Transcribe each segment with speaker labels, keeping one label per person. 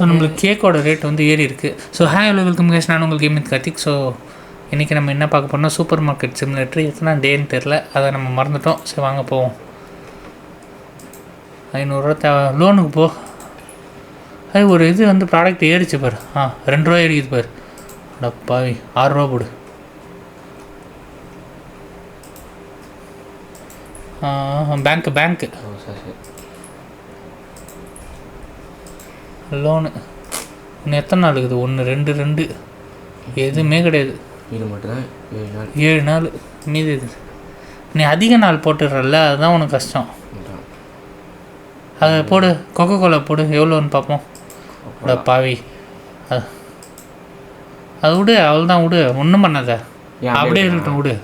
Speaker 1: So நம்மளுக்கு கேக்கோட rate வந்து ஏறி இருக்குது so hey hello welcome guys நான் உங்களுக்கு கேமித் கார்த்திக் ஸோ இன்றைக்கி நம்ம என்ன பார்க்க போறோம்னா சூப்பர் மார்க்கெட் சிமுலேட்டர் எத்தனை டேன்னு தெரில அதை நம்ம மறந்துட்டோம். சரி வாங்க போவோம். ஐநூறுரூவா தேவை லோனுக்கு போ. அது ஒரு இது வந்து ப்ராடக்ட் ஏறிச்சு பாரு. ஆ ரெண்டு ரூபா ஏறிக்குது பாரு. அட பாவி ஆறுரூவா போடு. பேங்க்கு பேங்க்கு
Speaker 2: ஓ சரி சரி
Speaker 1: லோனு. இன்னும் எத்தனை நாள் இருக்குது? ஒன்று ரெண்டு ரெண்டு. எதுவுமே கிடையாது.
Speaker 2: இது மட்டும்தான் ஏழு நாள்.
Speaker 1: ஏழு நாள். மீதி இது. நீ அதிக நாள் போட்டுடுறல்ல? அதுதான் உனக்கு கஷ்டம். அதை போடு. கொக்கோ கோலா போடு. எவ்வளோன்னு பார்ப்போம். அட பாவி. அது அது விடு. அவள் தான் விடு. ஒன்றும் பண்ணாத. அப்படியே இருக்கட்டும் விடு.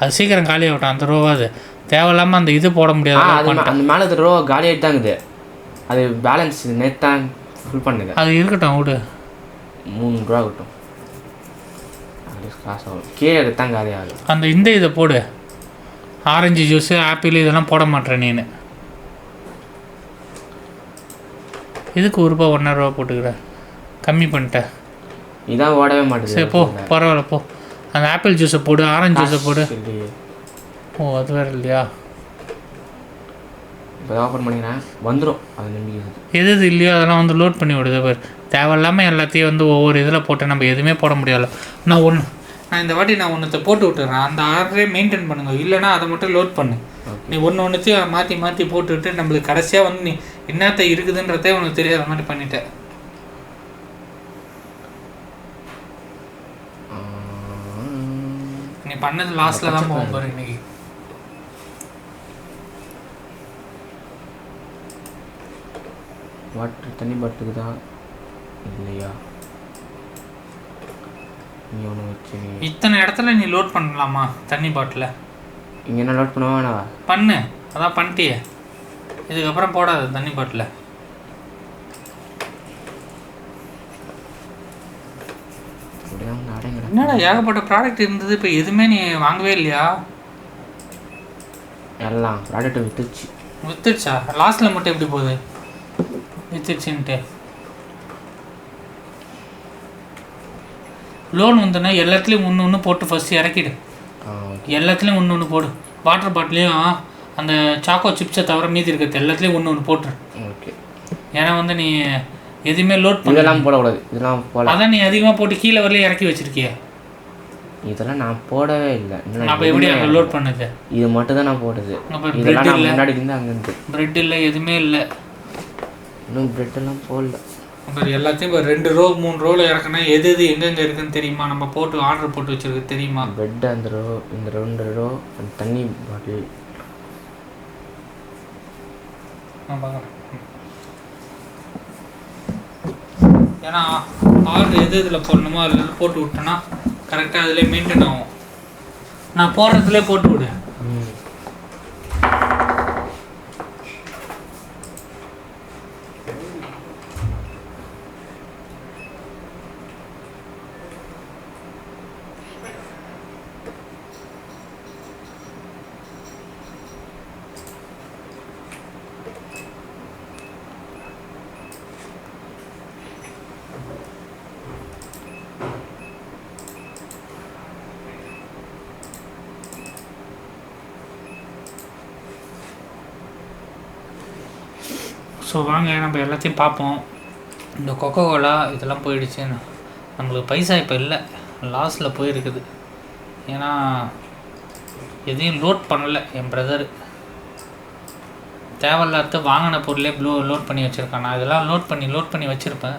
Speaker 1: அது சீக்கிரம் காலி ஆகட்டும் அந்த ரூபாது தேவையில்லாமல் அந்த இது போட முடியாது.
Speaker 2: அந்த மேலே ரூபா காலி ஆகிட்டு தாங்குது அது பேலன்ஸ் நேற்று தான் ஃபுல் பண்ணுது
Speaker 1: அது இருக்கட்டும் விடு.
Speaker 2: மூணு ரூபா கிட்டும் அப்படியே காசு ஆகும் கீழே தான் காலி ஆகுது
Speaker 1: அந்த இந்த இதை போடு. ஆரஞ்சு ஜூஸு ஆப்பிள் இதெல்லாம் போட மாட்டேன் நீனு. இதுக்கு ஒரு ரூபா ஒன்றரை ரூபா போட்டுக்கிற? கம்மி பண்ணிட்டேன்
Speaker 2: இதான் ஓடவே மாட்டேது.
Speaker 1: சரி போ பரவாயில்ல போ. அந்த ஆப்பிள் ஜூஸை போடு ஆரஞ்சு ஜூஸை போடு. ஓ அது வேறு இல்லையா?
Speaker 2: இப்போ ஓப்பன் பண்ணிக்கிறேன் வந்துடும் அது நம்பிக்கை. இருக்குது.
Speaker 1: எது எது இல்லையோ அதெல்லாம் வந்து லோட் பண்ணி விடுது. பாரு தேவையில்லாமல் எல்லாத்தையும் வந்து ஒவ்வொரு இதில் போட்டு நம்ம எதுவுமே போட முடியாது நான் ஒன்று நான் இந்த வாட்டி நான் ஒன்றத்தை போட்டு விட்டுறேன். அந்த ஆர்டரே மெயின்டைன் பண்ணுங்க. இல்லைன்னா அதை மட்டும் லோட் பண்ணு. நீ ஒன்று ஒன்றுத்தையும் மாற்றி மாற்றி போட்டுவிட்டு நம்மளுக்கு கடைசியாக வந்து நீ என்னத்த இருக்குதுன்றதே உனக்கு தெரியாத. மாதிரி பண்ணிட்ட.
Speaker 2: ஆ,
Speaker 1: நீ பண்ணது லாஸ்ட்டில் தான் போகும் பாரு இன்னைக்கு.
Speaker 2: வாட்டர் தண்ணி பாட்டுக்குதா இல்லையா? நீ ஒன்று வச்சு
Speaker 1: இத்தனை இடத்துல நீ லோட் பண்ணலாமா தண்ணி பாட்டில்?
Speaker 2: இங்கே என்ன லோட் வேணாவா?
Speaker 1: பண்ணு அதான் பண்ணிட்டியே. இதுக்கப்புறம் போடாத தண்ணி பாட்டில். என்னடா ஏகப்பட்ட ப்ராடக்ட் இருந்தது இப்போ எதுவுமே நீ வாங்கவே இல்லையா?
Speaker 2: எல்லாம் ப்ராடக்ட் வித்துச்சு.
Speaker 1: வித்துடுச்சா லாஸ்ட்டில் மட்டும் எப்படி போகுது? வித்துடுச்சுன்ட்டு லோன் வந்துன்னா எல்லாத்துலேயும் ஒன்று ஒன்று போட்டு ஃபஸ்ட்டு இறக்கிடு. எல்லாத்துலேயும் ஒன்று ஒன்று போடு. வாட்டர் பாட்டிலையும் அந்த சாக்கோ சிப்ஸை தவிர மீதி இருக்கிறது எல்லாத்துலேயும் ஒன்று ஒன்று போட்டுரு.
Speaker 2: ஓகே
Speaker 1: ஏன்னா வந்து நீ எதுவுமே லோட் பண்ண
Speaker 2: இதெல்லாம் போடக்கூடாது. இதெல்லாம் போட
Speaker 1: அதான் நீ அதிகமாக போட்டு கீழே வரலையே இறக்கி வச்சிருக்கிய.
Speaker 2: இதெல்லாம் நான் போடவே இல்லை.
Speaker 1: அப்போ எப்படி அங்கே லோட் பண்ணுது?
Speaker 2: இது மட்டும் தான் நான் போடுது முன்னாடி இருந்து அங்கேருந்து
Speaker 1: பிரெட் இல்லை எதுவுமே இல்லை.
Speaker 2: இன்னும் பிரெட் எல்லாம் போடல.
Speaker 1: அப்புறம் எல்லாத்தையும் இப்போ ரெண்டு ரோ மூணு ரோவில் இறக்குனா எது எது எங்கெங்கே இருக்குன்னு தெரியுமா? நம்ம போட்டு ஆர்டர் போட்டு வச்சிருக்கு தெரியுமா?
Speaker 2: பெட் அந்த ரோ இந்த ரெண்டு ரோ அந்த தண்ணி பாட்டில்
Speaker 1: ஏன்னா ஆர்டர் எது இதில் போடணுமோ அதில் போட்டு விட்டோன்னா கரெக்டாக அதில் மெயின்டைன் ஆகும். நான் போடுறதுலே போட்டு விடு. ஸோ வாங்க நம்ம எல்லாத்தையும் பார்ப்போம். இந்த கொக்கோ கோலா இதெல்லாம் போயிடுச்சு. நம்மளுக்கு பைசா இப்போ இல்லை. லாஸில் போயிருக்குது. ஏன்னா எதையும் லோட் பண்ணலை என் பிரதர் தேவையில்லாத வாங்கின பொருளே ப்ளூ லோட் பண்ணி வச்சுருக்கான். நான் இதெல்லாம் லோட் பண்ணி லோட் பண்ணி வச்சுருப்பேன்.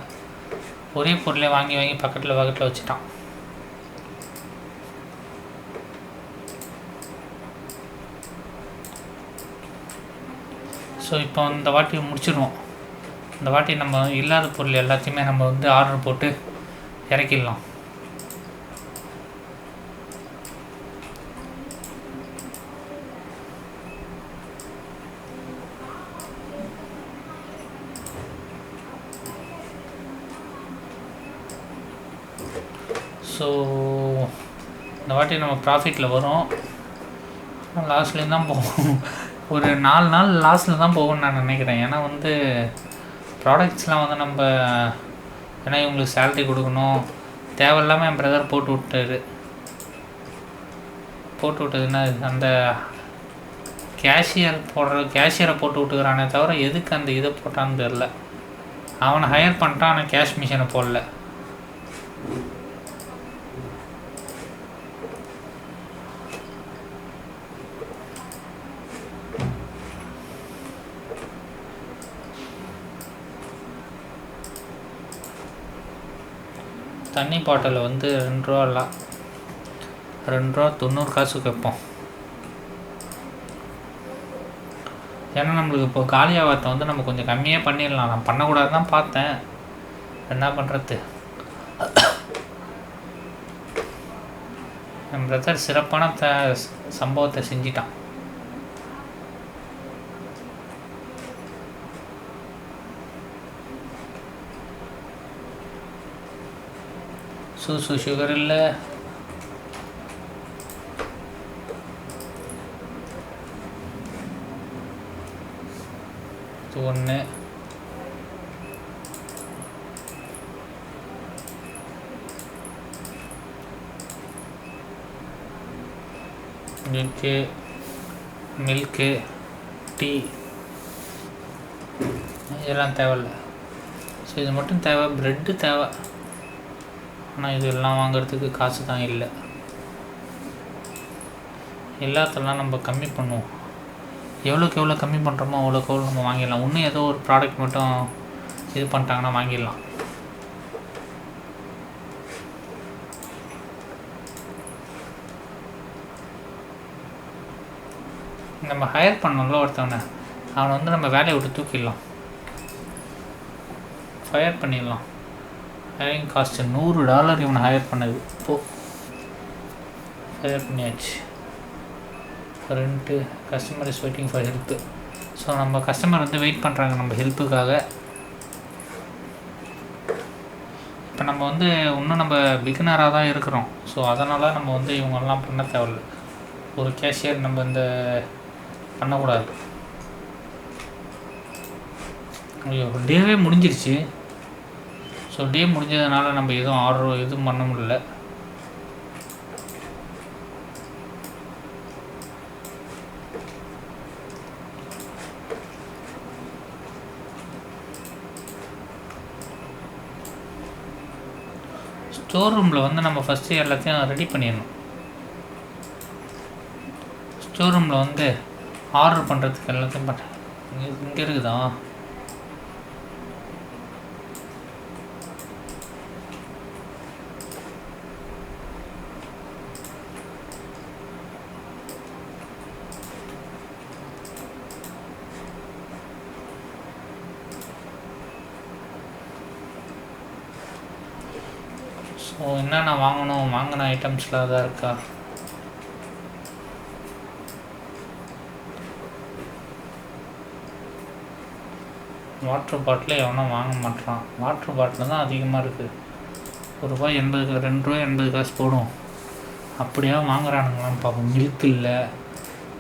Speaker 1: ஒரே பொருளே வாங்கி வாங்கி பக்கத்தில் பக்கத்தில் வச்சுட்டான். ஸோ இப்போ இந்த வாட்டி முடிச்சிடுவோம். இந்த வாட்டி நம்ம இல்லாத பொருள் எல்லாத்தையுமே நம்ம வந்து ஆர்டர் போட்டு இறக்கிடலாம். ஸோ இந்த வாட்டி நம்ம ப்ராஃபிட்டில் வரும். லாஸ்ட்லேயும் தான் போவோம். ஒரு நாலு நாள் லாஸ்ட்டில் தான் போகும்னு நான் நினைக்கிறேன். ஏன்னா வந்து ப்ராடக்ட்ஸ்லாம் வந்து நம்ம ஏன்னா இவங்களுக்கு சேல்ரி கொடுக்கணும். தேவையில்லாமல் என் பிரதர் போட்டு விட்டாரு. போட்டு விட்டதுன்னா அந்த கேஷியர் போடுற கேஷியரை போட்டு விட்டுக்கிறானே தவிர எதுக்கு அந்த இதை போட்டான்னு தெரில அவனை ஹையர் பண்ணிட்டான் ஆனால் கேஷ் மிஷினை போடல. தண்ணி பாட்டில் வந்து ரெண்டு ரூபாலாம் ரெண்டு ரூபா தொண்ணூறு காசு வைப்போம் ஏன்னா நம்மளுக்கு இப்போ காலியாகத்தை வந்து நம்ம கொஞ்சம் கம்மியாக பண்ணிடலாம். நான் பண்ணக்கூடாது தான் பார்த்தேன். என்ன பண்ணுறது என் பிரதர் சிறப்பான த சம்பவத்தை செஞ்சிட்டான். சூசு சுகர் இல்லை ஒன்று மில்க்கு மில்க்கு டீ இதெல்லாம் தேவையில்ல. ஸோ இது மட்டும் தேவை ப்ரெட்டு தேவை. ஆனால் இதெல்லாம் வாங்குறதுக்கு காசு தான் இல்லை. எல்லாத்தெல்லாம் நம்ம கம்மி பண்ணுவோம். எவ்வளோக்கு எவ்வளோ கம்மி பண்ணுறோமோ அவ்வளோக்கு எவ்வளோ நம்ம வாங்கிடலாம். இன்னும் ஏதோ ஒரு ப்ராடக்ட் மட்டும் இது பண்ணிட்டாங்கன்னா வாங்கிடலாம். நம்ம ஹையர் பண்ணோம்ல ஒருத்தவனை. அவனை வந்து நம்ம வேலையை விட்டு தூக்கிடலாம். ஃபயர் பண்ணிடலாம். ஹேரிங் காஸ்ட் நூறு டாலர் இவனை ஹையர் பண்ணது. இப்போது ஹையர் பண்ணியாச்சு. Rent customer is waiting for help so நம்ம கஸ்டமர் வந்து வெயிட் பண்ணுறாங்க நம்ம ஹெல்ப்புக்காக இப்போ நம்ம வந்து இன்னும் நம்ம பிகினராக தான் இருக்கிறோம். ஸோ அதனால் நம்ம வந்து இவங்கெல்லாம் பண்ண தேவையில்ல. ஒரு கேஷியர் நம்ம இந்த பண்ணக்கூடாது. ஐயோ டேவே முடிஞ்சிருச்சு. ஸோ டே முடிஞ்சதுனால நம்ம எதுவும் ஆர்டர் எதுவும் பண்ண முடியல. ஸ்டோர் ரூமில் வந்து நம்ம ஃபஸ்ட்டு எல்லாத்தையும் ரெடி பண்ணிடணும். ஸ்டோர் ரூமில் வந்து ஆர்டர் பண்ணுறதுக்கு எல்லாத்தையும் பண்ண இங்கே இங்கே இருக்குதா? ஸோ என்னென்ன வாங்கணும்? வாங்கின ஐட்டம்ஸ்லாம் தான் இருக்கா? வாட்ரு பாட்டில் எவனும் வாங்க மாட்டான் வாட்ரு பாட்டில் தான் அதிகமாக இருக்குது ஒரு ரூபாய் எண்பது ரெண்டு ரூபாய் எண்பது காசு போடும். அப்படியா வாங்குறானுங்களான்னு பார்ப்போம் மில்க் இல்லை.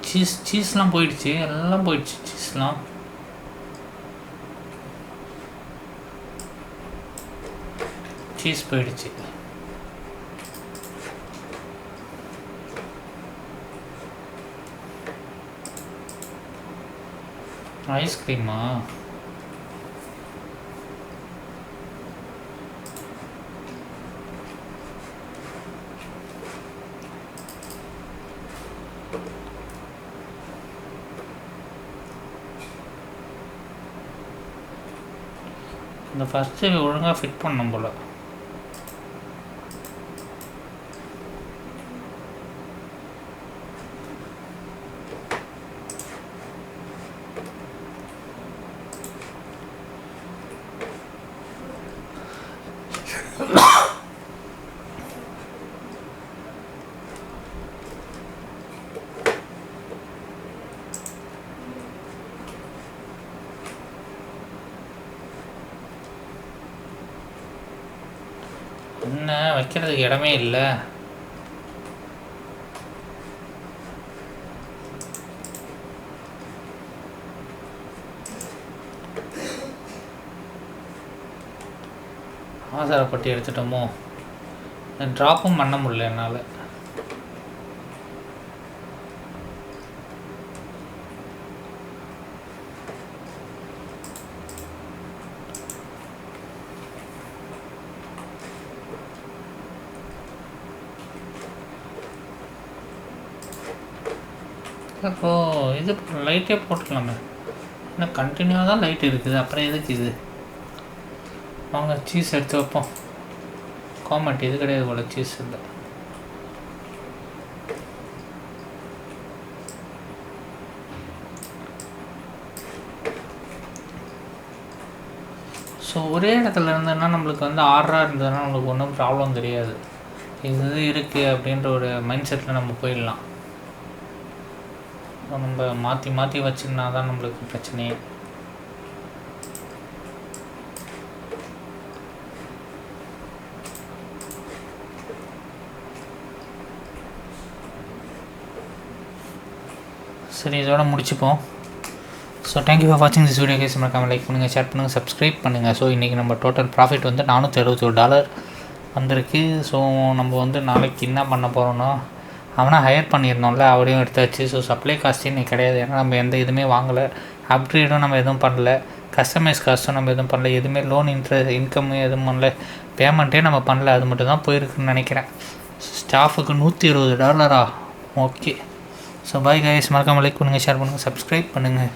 Speaker 1: சீஸ் சீஸ்லாம் போயிடுச்சு. எல்லாம் போயிடுச்சு சீஸ்லாம் சீஸ் போயிடுச்சு. ஐஸ்கிரீமா இந்த ஃபஸ்ட்டு ஒழுங்காக ஃபிட் பண்ணும் போல் என்ன? வைக்கிறதுக்கு இடமே இல்லை. அவசரப்பட்டு எடுத்துட்டோமோ? ட்ராப்பும் பண்ண முடியல என்னால். அப்போ இது லைட்டே போட்டுக்கலாமே. இன்னும் கண்டினியூவாக தான் லைட் இருக்குது. அப்புறம் எதுக்கு இது? வாங்க சீஸ் எடுத்து வைப்போம். காமெண்ட் இது கிடையாது போல சீஸ் இல்லை ஸோ ஒரே இடத்துல இருந்ததுன்னா நம்மளுக்கு வந்து ஆர்டராக இருந்ததுன்னா நம்மளுக்கு ஒன்றும் ப்ராப்ளம் தெரியாது இது இது இருக்குது அப்படின்ற ஒரு மைண்ட் செட்டில் நம்ம போயிடலாம். நம்ம மாற்றி மாற்றி வச்சுருந்தா தான் நம்மளுக்கு பிரச்சனையே. சரி இதோட முடிச்சுப்போம். ஸோ தேங்க்யூ ஃபார் வாட்சிங் திஸ் வீடியோ கேஸ் மறக்காமல் லைக் பண்ணுங்கள் ஷேர் பண்ணுங்கள் சப்ஸ்கிரைப் பண்ணுங்கள் ஸோ இன்றைக்கி நம்ம டோட்டல் ப்ராஃபிட் வந்து நானூற்றி அறுபத்தொரு டாலர் வந்திருக்கு. ஸோ நம்ம வந்து நாளைக்கு என்ன பண்ண போகிறோன்னா அவனை ஹையர் பண்ணியிருந்தோம்ல அவரையும் எடுத்தாச்சு ஸோ சப்ளை காஸ்ட் இன்னைக்கு கிடையாது. ஏன்னா நம்ம எந்த இதுவுமே வாங்கலை. அப்கிரேடும் நம்ம எதுவும் பண்ணல. கஸ்டமைஸ் காஸ்ட்டும் நம்ம எதுவும் பண்ணல. எதுவுமே லோன் இன்ட்ரெஸ்ட் இன்கம் எதுவும் பண்ணல. பேமெண்ட்டே நம்ம பண்ணல. அது மட்டும் தான் போயிருக்குன்னு நினைக்கிறேன். ஸ்டாஃபுக்கு நூற்றி இருபது டாலரா ஓகே ஸோ பாய் கைஸ் மறக்காமல் லைக் பண்ணுங்கள் ஷேர் பண்ணுங்கள் சப்ஸ்கிரைப் பண்ணுங்கள்